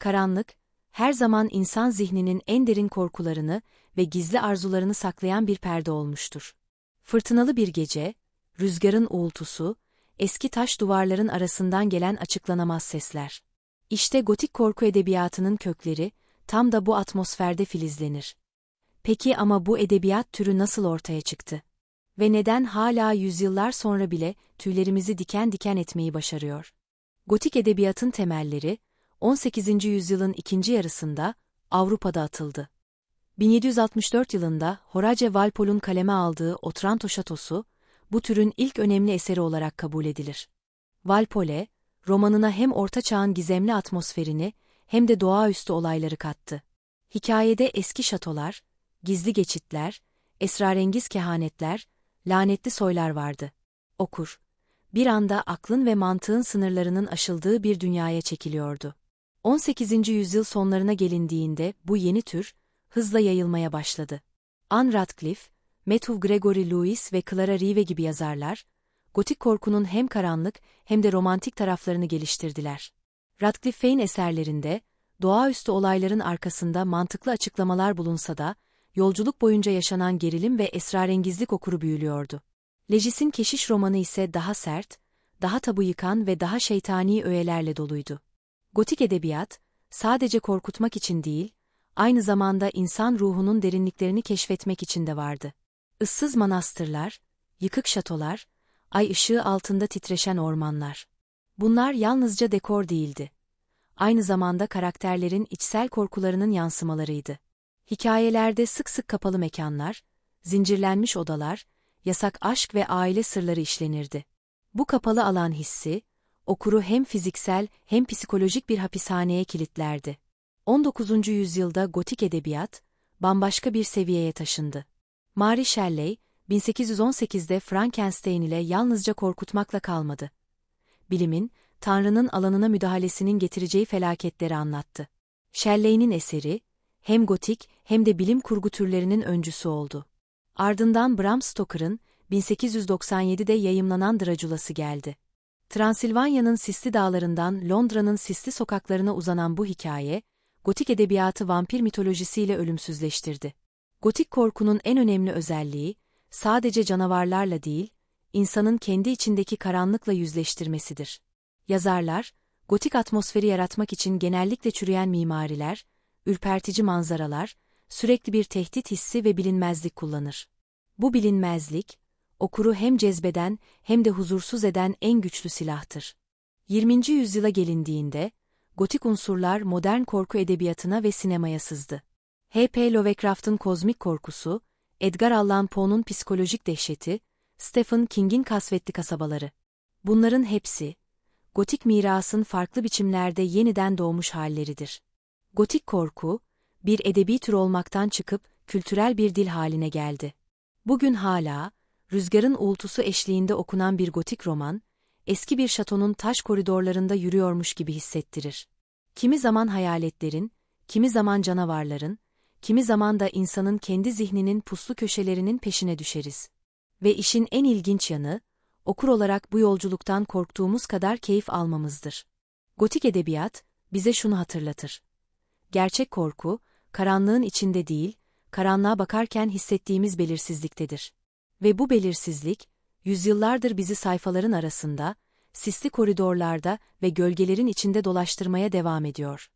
Karanlık, her zaman insan zihninin en derin korkularını ve gizli arzularını saklayan bir perde olmuştur. Fırtınalı bir gece, rüzgarın uğultusu, eski taş duvarların arasından gelen açıklanamaz sesler. İşte gotik korku edebiyatının kökleri, tam da bu atmosferde filizlenir. Peki ama bu edebiyat türü nasıl ortaya çıktı? Ve neden hala yüzyıllar sonra bile tüylerimizi diken diken etmeyi başarıyor? Gotik edebiyatın temelleri, 18. yüzyılın ikinci yarısında Avrupa'da atıldı. 1764 yılında Horace Walpole'un kaleme aldığı Otranto Şatosu, bu türün ilk önemli eseri olarak kabul edilir. Walpole, romanına hem Orta Çağ'ın gizemli atmosferini hem de doğaüstü olayları kattı. Hikayede eski şatolar, gizli geçitler, esrarengiz kehanetler, lanetli soylar vardı. Okur, bir anda aklın ve mantığın sınırlarının aşıldığı bir dünyaya çekiliyordu. 18. yüzyıl sonlarına gelindiğinde bu yeni tür, hızla yayılmaya başladı. Anne Radcliffe, Matthew Gregory Lewis ve Clara Reeve gibi yazarlar, gotik korkunun hem karanlık hem de romantik taraflarını geliştirdiler. Radcliffe'in eserlerinde, doğaüstü olayların arkasında mantıklı açıklamalar bulunsa da, yolculuk boyunca yaşanan gerilim ve esrarengizlik okuru büyülüyordu. Legis'in keşiş romanı ise daha sert, daha tabu yıkan ve daha şeytani öğelerle doluydu. Gotik edebiyat, sadece korkutmak için değil, aynı zamanda insan ruhunun derinliklerini keşfetmek için de vardı. Issız manastırlar, yıkık şatolar, ay ışığı altında titreşen ormanlar. Bunlar yalnızca dekor değildi. Aynı zamanda karakterlerin içsel korkularının yansımalarıydı. Hikayelerde sık sık kapalı mekanlar, zincirlenmiş odalar, yasak aşk ve aile sırları işlenirdi. Bu kapalı alan hissi, okuru hem fiziksel hem psikolojik bir hapishaneye kilitlerdi. 19. yüzyılda gotik edebiyat, bambaşka bir seviyeye taşındı. Mary Shelley, 1818'de Frankenstein ile yalnızca korkutmakla kalmadı. Bilimin, Tanrı'nın alanına müdahalesinin getireceği felaketleri anlattı. Shelley'nin eseri, hem gotik hem de bilim kurgu türlerinin öncüsü oldu. Ardından Bram Stoker'ın 1897'de yayımlanan Dracula'sı geldi. Transilvanya'nın sisli dağlarından Londra'nın sisli sokaklarına uzanan bu hikaye, gotik edebiyatı vampir mitolojisiyle ölümsüzleştirdi. Gotik korkunun en önemli özelliği, sadece canavarlarla değil, insanın kendi içindeki karanlıkla yüzleştirmesidir. Yazarlar, gotik atmosferi yaratmak için genellikle çürüyen mimariler, ürpertici manzaralar, sürekli bir tehdit hissi ve bilinmezlik kullanır. Bu bilinmezlik, okuru hem cezbeden hem de huzursuz eden en güçlü silahtır. 20. yüzyıla gelindiğinde, gotik unsurlar modern korku edebiyatına ve sinemaya sızdı. H.P. Lovecraft'ın kozmik korkusu, Edgar Allan Poe'nun psikolojik dehşeti, Stephen King'in kasvetli kasabaları. Bunların hepsi, gotik mirasın farklı biçimlerde yeniden doğmuş halleridir. Gotik korku, bir edebi tür olmaktan çıkıp kültürel bir dil haline geldi. Bugün hala, rüzgarın uğultusu eşliğinde okunan bir gotik roman, eski bir şatonun taş koridorlarında yürüyormuş gibi hissettirir. Kimi zaman hayaletlerin, kimi zaman canavarların, kimi zaman da insanın kendi zihninin puslu köşelerinin peşine düşeriz. Ve işin en ilginç yanı, okur olarak bu yolculuktan korktuğumuz kadar keyif almamızdır. Gotik edebiyat, bize şunu hatırlatır. Gerçek korku, karanlığın içinde değil, karanlığa bakarken hissettiğimiz belirsizliktedir. Ve bu belirsizlik, yüzyıllardır bizi sayfaların arasında, sisli koridorlarda ve gölgelerin içinde dolaştırmaya devam ediyor.